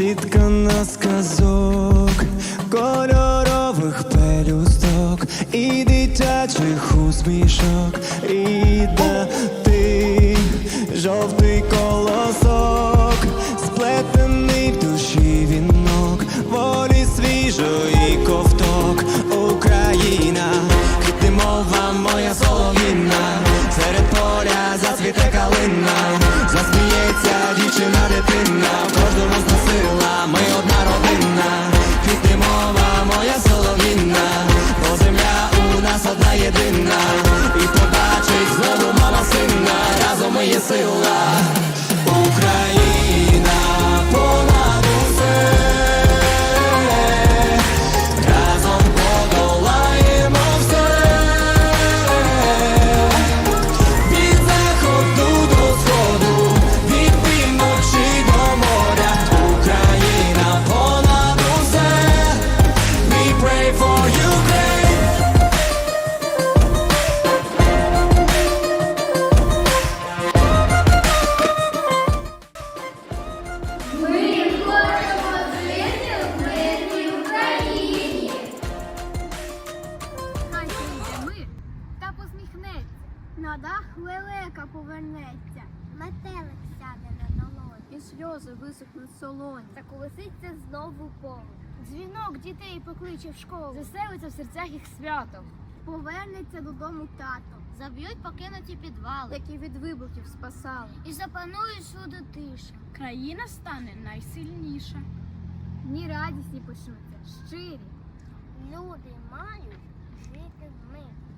зіткана з казок, кольорових пелюсток і дитячих усмішок, і да ти жовтий колосок, сплетений в душі вінок, волі свіжої ковток, Україна, ти мова моя солов'їна, серед поля зацвіте калина. На дах лелека повернеться. Метелик сяде на долоні. І сльози висохнуть солоні. Заколоситься знову поле. Дзвінок дітей покличе в школу. Заселиться в серцях їх свято. Повернеться додому тато, Заб'ють покинуті підвали. які від вибухів спасали. І запанує всюди тиша. Країна стане найсильніша. Дні радісні почнуться, щирі. Люди мають жити в мирі.